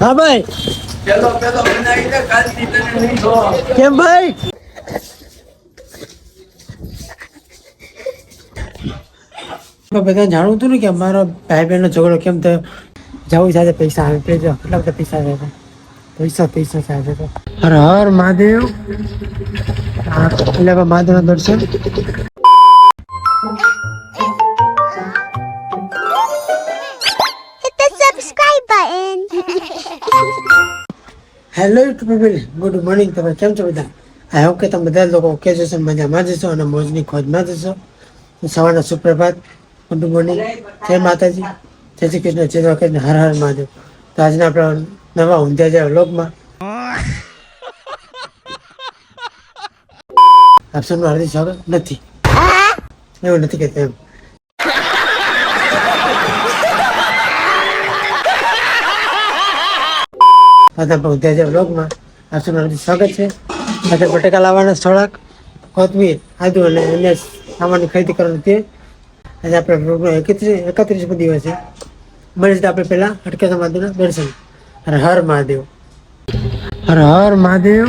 હા, ભાઈ. કેમ, ભાઈ? બધા જાણવું હતું ને કે અમારો ભાઈ બહેનનો ઝઘડો કેમ થયો? જવું સાથે પૈસા આવે પેજો કેટલા બધા પૈસા આવે પૈસા પૈસા સાથે હર હર મહાદેવ. એટલે મહાદેવના દર્શન. Hello YouTube family good morning તમે કેમ છો બધા આઈ હોપ કે તમે બધા લોકો ઓકે જશો મજામાં જશો અને મોજની ખોજમાં જશો સવારના સુપ્રભાત ગુડ મોર્નિંગ જય માતાજી જય શ્રી કૃષ્ણ જય દ્વારકા હર હર મહાદેવ તો આજના આપણા નવા ઊંધા જાય લોકમાં આપ સૌનું હાર્દિક સ્વાગત નથી. એવું નથી કહેતા એમ. ઊંધ્યા આપ સૌનું સ્વાગત છે. આજે બટેકા લાવવાના થોડાક કોથમીર, આદુ અને સામાનની ખરીદી કરવાની તે આપણે વ્લોગનો એકત્રીસ એકત્રીસમો દિવસ છે. મળે છે આપણે પહેલા હટકેશ્વર મહાદેવના દર્શન. હર હર મહાદેવ. હર હર મહાદેવ.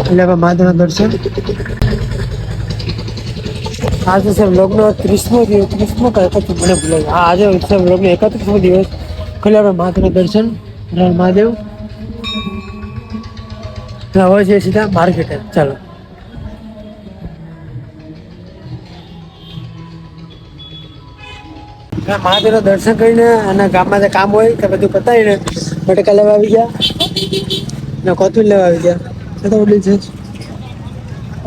એટલે મહાદેવના દર્શન. આજે છે ત્રીસમો દિવસ, ત્રીસમો કે મને ભૂલાય. આજે છે એકત્રીસમો દિવસ. ખાલી આપણે મહાદેવના દર્શન. હર મહાદેવ. હવે છે સીધા માર્કેટ ચાલો. મહાદેવના દર્શન કરીને અને ગામમાં જે કામ હોય તે બધું પતાવીને બટેકા લેવા આવી ગયા. ને કોથમીર લેવા આવી ગયા તો વડીલ છે.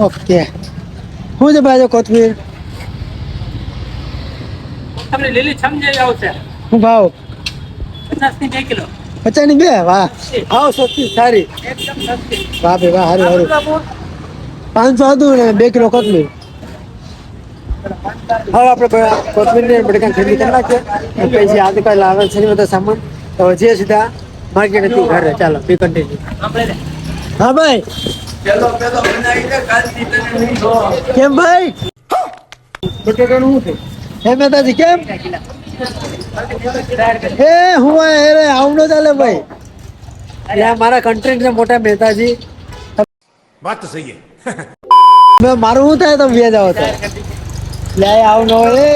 ઓકે. શું છે ભાઈ કોથમીર? તમને લીલી સમજાવી આવશે. હું ભાવ. પચાસની બે કિલો. પચાસની બે વાહ. આવ સસ્તી સારી. વાહ ભાઈ વાહ સારું સારું પાંચસો હતું ને બે કિલો કોથમીર. હવે આપણે કોથમીર ને બટેકા ખરીદી કરી નાખીએ. પછી આવતીકાલે આવે છે બધો સામાન. તો જે સીધા માર્કેટેથી ઘરે. ચાલો પી કન્ટિન્યુ. હા ભાઈ. કેમ ભાઈ? બટેકાનું શું છે? હે મહેતાજી કેમ? હે હું અરે આવું ન ચાલે ભાઈ. અરે મારા કન્ટ્રી છે મોટા મહેતાજી વાત તો સહી है મેં મારું હું થાય તમે બે આવો તો? લે આવું ન હોય.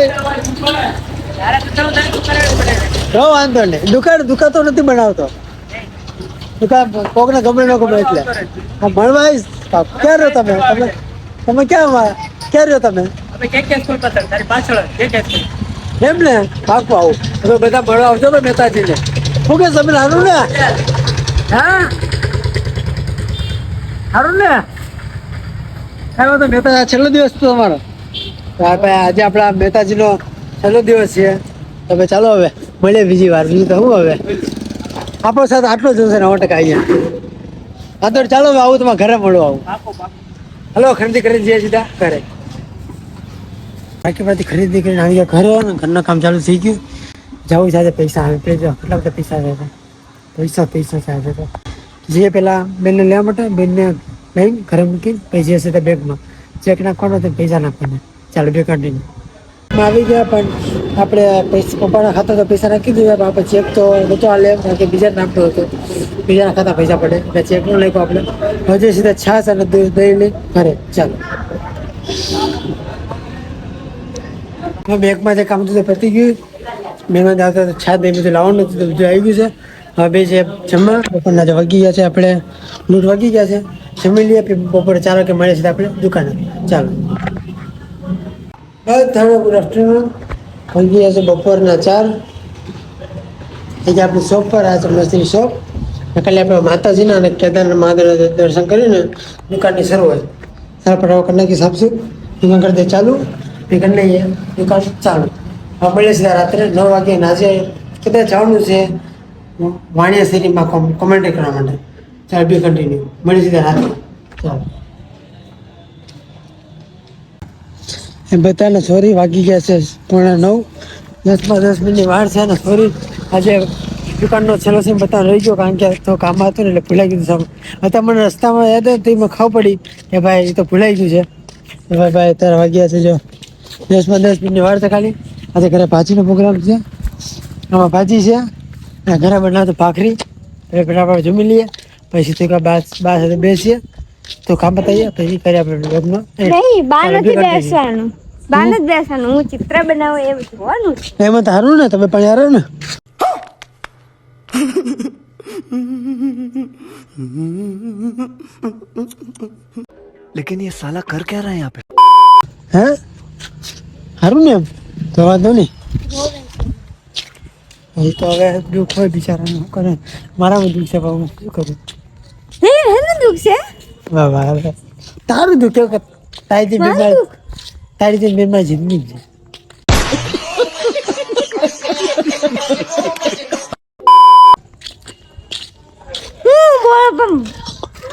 રહો વાંધો નહીં. દુકાન દુકાન તો નથી બનાવતો. દુકાન કોકને ગમે ન ગમે એટલે. હા ભણવા આવીશ. ક્યાં રહ્યો તમે? તમે તમે ક્યાં ક્યાં રહ્યો તમે? અમે કે કે સ્કૂલ પતંગ તારી પાછળ કે કે સ્કૂલ એમ ને? પાકું આવું. તમે બધા મળવા આવજો ને મહેતાજીને. શું કે તમે સારું ને? હા? સારું ને? આવ્યો તો મહેતા છેલ્લો દિવસ તો તમારો હા આજે આપણા મહેતાજીનો છેલ્લો દિવસ છે. તમે ચાલો હવે. મળીએ બીજી વાર. બીજું તો શું હવે? આપણો સાથ આટલો જ હશે ને સો ટકા અહીંયા? હા તો ચાલો હવે આવું તમારા ઘરે મળો આવું. હલો ખરીદી કરીને જઈએ સીધા ઘરે. બાકી બાકી ખરીદી કરીને આવી ગયા ઘરે અને ઘરના કામ ચાલુ થઈ ગયું જવું સાથે પૈસા આવે પેલો જો કેટલા બધા પૈસા આવે છે પૈસા પૈસા આવે છે જે પેલા બેનને લેવા માટે બેનને લઈને ઘરે મૂકીને પૈસા હશે તે બેગમાં ચેક નાખવાનો તો પૈસા નાખવાના ચાલો બે કન્ટિન્યુ આવી ગયા પણ આપણે પૈસા પપ્પાના ખાતા તો પૈસા નાખી દીધા પણ આપણે ચેક તો નહોતો હાલે કારણ કે બીજા નામનો હતો બીજાના ખાતા પૈસા પડે એટલે ચેક નો લખ્યો આપણે હજુ સીધા છાશ અને દૂધ દહીં લઈ ઘરે ચાલો હવે બેગમાં જે કામ હતું તે પતી ગયું મહેમાન આવતા તો છાશ દહીં બધું લાવવાનું હતું તો બધું આવી ગયું છે હવે બે છે જમવા બપોરના જે વાગી ગયા છે આપણે લૂંટ વાગી ગયા છે જમી લઈએ પછી બપોરે ચાર વાગે મળે છે આપણે દુકાને ચાલો બધાને ગુડ આફ્ટરનૂન વાગી ગયા છે બપોરના ચાર એ જે આપણી શોપ પર આ છે મસ્તીની શોપ કાલે આપણે માતાજીના અને કેદારના મહાદેવના દર્શન કરીને દુકાનની શરૂઆત ત્યાર પર હવે કરી નાખી સાપસું દુકાન કરી દે ચાલુ લઈએ, દુકાન ચાલુ. મળે છે રાત્રે નવ વાગે નાજે કદાચ જવાનું છે. વાણિયા શેરીમાં કોમ કોમેન્ટ્રી કરવા માટે. ચાલ બી કન્ટિન્યુ મળી સીધા રાત્રે. ચાલો. બધાને સોરી વાગી ગયા છે પોણા નવ. દસમાં દસ મિનિટની વાર છે ને સોરી આજે દુકાનનો છેલ્લો સીમ બતાવ રહી ગયો, કારણ કે તો કામ હતું ને, એટલે ભૂલાઈ ગયું સામે. અત્યારે મને રસ્તામાં યાદ હતું એમાં ખબર પડી કે ભાઈ, એ તો ભૂલાઈ ગયું છે. ભાઈ ભાઈ, અત્યારે વાગ્યા છે જો. દસમાં દસ મિનિટની વાર છે ખાલી આજે ઘરે ભાજીનો પ્રોગ્રામ છે આમાં ભાજી છે અને ઘરે બનાવતો ભાખરી એટલે પેલા આપણે જમી લઈએ પછી તો બા બા સાથે બેસીએ તો કામ બતાવીએ પછી કરીએ આપણે લગ્ન નહીં બાર નથી બેસવાનું બાર નથી બેસવાનું હું ચિત્ર બનાવું એવું જોવાનું છે. એમાં તો સારું ને તમે પણ યાર ને लेकिन ये साला कर क्या रहा है यहाँ पे હે સારું ને એમ તો વાંધો નહીં એ તો હવે દુઃખ હોય બિચારાનું શું કરે મારામાં દુઃખ છે પણ હું શું કરું હે હેનું દુઃખ છે વાહ વાહ વાહ. તારું દુઃખ કેવું કે તારી મારું બીમાર દુઃખ? તારી જે બીમાર જિંદગી જ છે હું બોલ પણ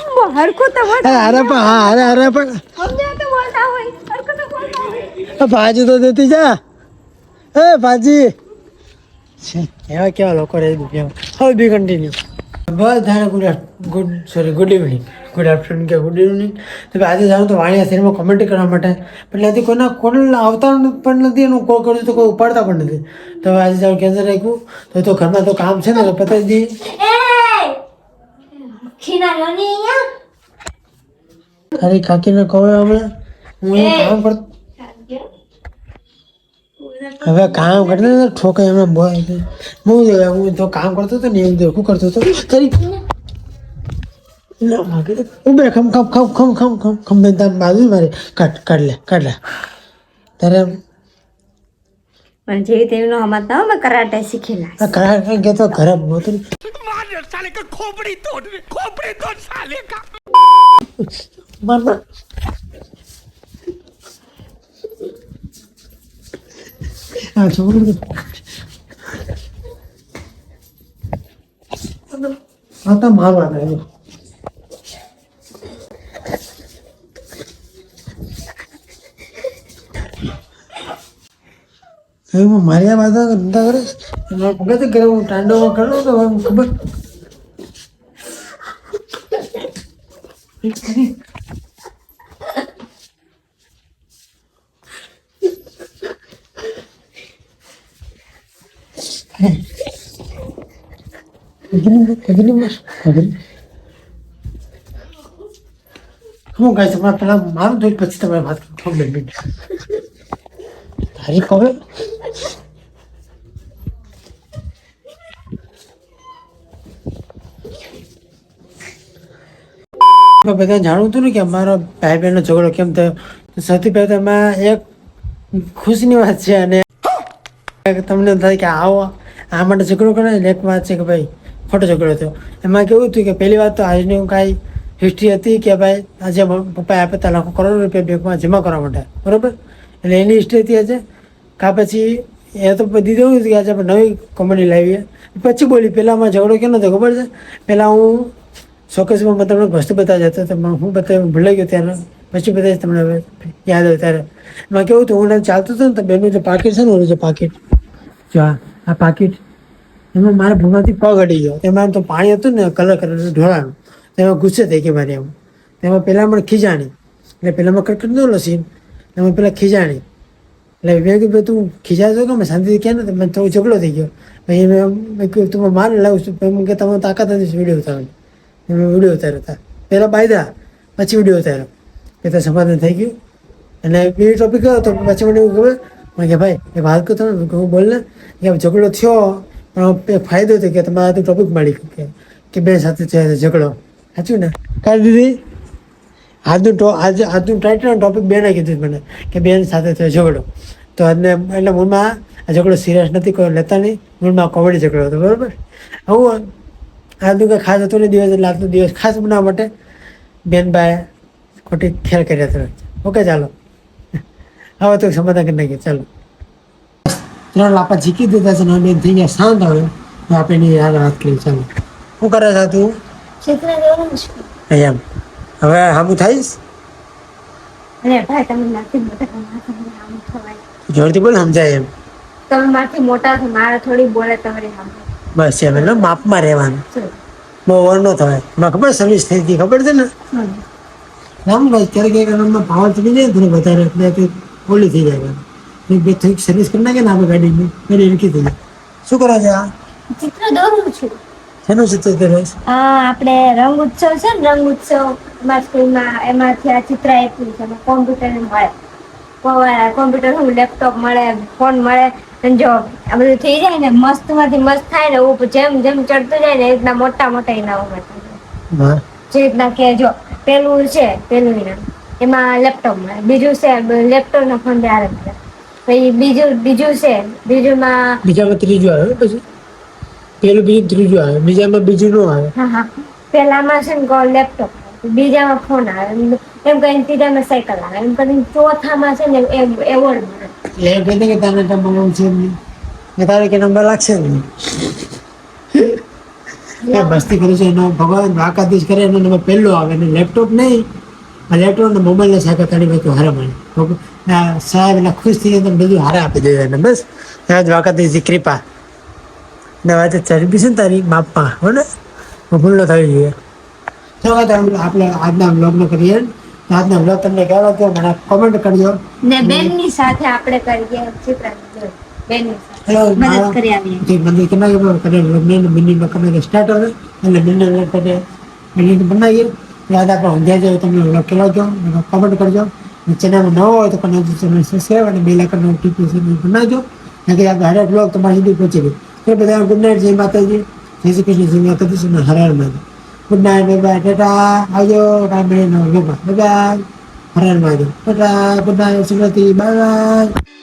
હું હરખું તો બોલ અરે અરે પણ હા અરે અરે પણ સમજાવ તો બોલતા હોય હરખું તો બોલતા હોય આ ભાજી તો દેતી જા. એ ભાજી. છે એવા કેવા લોકો રહી દુનિયામાં? હવે બી કન્ટિન્યુ ધારે good good sorry good evening good afternoon કે ગુડ ઇવનિંગ તો આજે જાણું તો વાણિયા શરીરમાં કોમેન્ટ કરવા માટે. પણ ત્યાંથી કોઈના કોને આવતા પણ નથી એનું કોલ કરું તો કોઈ ઉપાડતા પણ નથી. તો આજે જાણું કેન્સર રાખ્યું. તો તો ઘરમાં તો કામ છે ને તો પતાવી દઈએ તારી કાકીને કહો હમણાં હું કામ કરતો હવે કામ કરતા હતા ઠોકે એમણે હું હું તો કામ કરતો હતો ને એવું કરતો હતો? તરી ઉભે ખમ ખમ ખમ ખમ ખમ ખમ ખમ બેન તાર બાજુ મારે. કાઢ કાઢ લે કાઢ લે. તારે જેવી તેવી નો હમત ના મેં કરાટે શીખેલા. કરાટે કે તો ઘરે મોતરી ખોપડી તોડ ખોપડી તોડ સાલે કા માર. આ છોકરો આ મારવાના એવું એવું માર્યા વાતા ધંધા કરે એમાં પગત કરે હું ટાંડોમાં કરું તો હવે ખબર Pagini, pagini mas, pagini. હું ગાય તમારે પેલા મારું જોઈ પછી તમારે વાત કરો. બે મિનિટ. તારીખ હવે બધા જાણવું હતું ને કે અમારો ભાઈ બહેનનો ઝઘડો કેમ થયો? સૌથી પહેલાં એમાં એક ખુશીની વાત છે અને તમને થાય કે આવો આ માટે ઝઘડો કરે ને એક વાત છે કે ભાઈ ખોટો ઝઘડો થયો એમાં કેવું હતું કે પહેલી વાત તો આજની કાંઈ હિસ્ટ્રી હતી કે ભાઈ, આજે પપ્પાએ હતા લાખો કરોડો રૂપિયા બેંકમાં જમા કરવા માટે. બરાબર? એટલે એની હિસ્ટ્રી હતી આજે. કા પછી એ તો દીધું હતું કે આજે આપણે નવી કંપની લાવીએ. પછી બોલી પહેલાંમાં ઝઘડો કેમ નતો, ખબર છે? પહેલાં હું શોકેશમાં મેં તમને વસ્તુ બતાવી જતો તો હું બતાવી ભૂલાઈ ગયો ત્યારે. પછી બધા તમને યાદ આવે ત્યારે. એમાં કેવું હતું, હું ચાલતું હતું ને તો બેનનું જે પાકીટ છે ને, ઓલું જે પાકીટ જો આ પાકીટ એમાં મારા ભૂમાથી પગ અડી ગયો. તેમાં તો પાણી હતું ને, કલર કલર ઢોળાનું. તેમાં ગુસ્સે થઈ ગઈ મારી એમ. તેમાં પહેલાં મને ખીજાણી. એટલે પહેલાં મેં કટકટ નહોલો સીન એમાં પહેલાં ખીજાણી. એટલે મેં કીધું તું ખીજાતો કે મેં શાંતિથી ક્યાં નથી મને થોડો ઝઘડો થઈ ગયો. પછી મેં કીધું, તું માર લાવું છું. પછી મેં કે તમે તાકાત નથી વીડિયો ઉતારવાની મેં વીડિયો ઉતાર્યો હતા પહેલાં બાયદા પછી વીડિયો ઉતાર્યો. એ તો સમાધાન થઈ ગયું. અને બે ટોપિક હતો, પછી મને એવું ખબર મેં કે, ભાઈ, એ વાત કહું તમે હું બોલ ને. કે, ઝઘડો થયો. પણ ફાયદો થયો કે તમારે આ ટોપિક મળી કે કે બે સાથે ઝઘડો. સાચું ને? કાઢી દીધી આજનું ટો, આજે, આજનું ટાઇટલ ટોપિક બેને કીધું મને, કે બેન સાથે થયો ઝઘડો. તો આજને એટલે મૂળમાં આ ઝઘડો સિરિયસ નથી, કોઈ લેતા નહીં. મૂળમાં કોમેડી ઝઘડો હતો, બરાબર? આવું આજનું કંઈ ખાસ હતું નહીં, દિવસ એટલે આજનો દિવસ ખાસ બનાવવા માટે બેનબાએ ખોટી ખેલ કર્યા હતા. ઓકે, ચાલો. હવે તો સમાધાન કરી નાખીએ. ચાલો. ત્રણ લાપા જીકી દીધા છે ને થઈ ગયા શાંત હવે. તો આપણે યાદ વાત કરી ચાલો. શું કરે છે તું? એમ. હવે હામું થઈશ? જોરથી બોલ સમજાય એમ. તમે મારથી મોટા છો મારે થોડી બોલે તમારી બસ એમ એટલે માપમાં રહેવાનું. બહુ ઓર નો થવાય મને ખબર સર્વિસ થઈ હતી ખબર છે ને? રામ ભાઈ ક્યારેક એક ભાવ ચડી જાય થોડું વધારે એટલે તે થઈ જાય એ બે થોડીક સર્વિસ કરી નાખે ને આપણે ગાડીની ગાડી એવી થઈ શું કરો છો ચિત્ર દોરું છું. શેનું ચિત્ર કરે આ આપણે રંગ ઉત્સવ છે ને રંગ ઉત્સવમાં સ્કૂલમાં એમાંથી આ ચિત્ર આપ્યું છે. કોમ્પ્યુટર મળે કોમ્પ્યુટર હું લેપટોપ મળે ફોન મળે. અને જો આ બધું થઈ જાય ને મસ્તમાંથી મસ્ત થાય ને ઉપર જેમ જેમ ચડતું જાય ને એ રીતના મોટા મોટા ઇનામો થાય જે રીતના કે જો પેલું છે પેલું ઇનામ. એમાં લેપટોપ મળે. બીજું છે લેપટોપ નો ફોન ત્યારે મળે. પછી બીજું બીજું છે? બીજુંમાં બીજામાં ત્રીજું આવે પછી. પેલું બીજું ત્રીજું આવે બીજામાં બીજું નો આવે. હા હા. પેલામાં છે ને લેપટોપ બીજામાં ફોન આવે. એમ કરીને ત્રીજામાં સાયકલ આવે. એમ કરીને ચોથામાં છે ને એવોર્ડ મળે. એમ કહેते કે તને નંબર નહીં. તારે કે નંબર લાગશે નહીં. મસ્તી કરું છે. એનો ભગવાન દ્વારકાધીશ કરે એનો નંબર પહેલો આવે. ને લેપટોપ નહીં આ એટલું ને મોબાઈલ ને સાથે તારી ભાઈ હારે મળે સાહેબ એટલે ખુશ થઈ જાય બધું હારા આપી દે એને બસ. ત્યાં દ્વારકાધીશની કૃપા. ને વાત ચરબી છે ને તારી માપમાં હો ને? ભૂલ ન થવી જોઈએ તો આપણે આજના બ્લોગનો કરીએ. આજના બ્લોગ તમને કેવો લાગ્યો મને કોમેન્ટ કરજો. ને બેનની સાથે આપણે કરીએ ચિત્ર બેનની સાથે. મદદ કરી આવીએ જે મંદિર બનાવ્યું કરે લગ્ન મિનિમમ કમે સ્ટાર્ટ એટલે મિનિમમ કરે મિનિમમ બનાવીએ. યાદ આપણે ઊંધ્યા જાય તમને લખી કેલાવજો મને કમેન્ટ કરજો. ચેનલમાં નવો હોય તો પણ ચેનલ સબસ્ક્રાઈબ અને બે લાખ નોટિફિકેશન બનાવજો. નાખી આપણે હરેક વ્લોગ તમારી સુધી પહોંચી ગઈ. તો બધા ગુડ નાઇટ જય માતાજી. જય શ્રી કૃષ્ણ, જય માતાજી અને હર Madhav good night bye bye tata. આવજો વ્લોગમાં બાય બાય હર માધવ ટાટા ગુડ નાઇટ સુરતી. Bye bye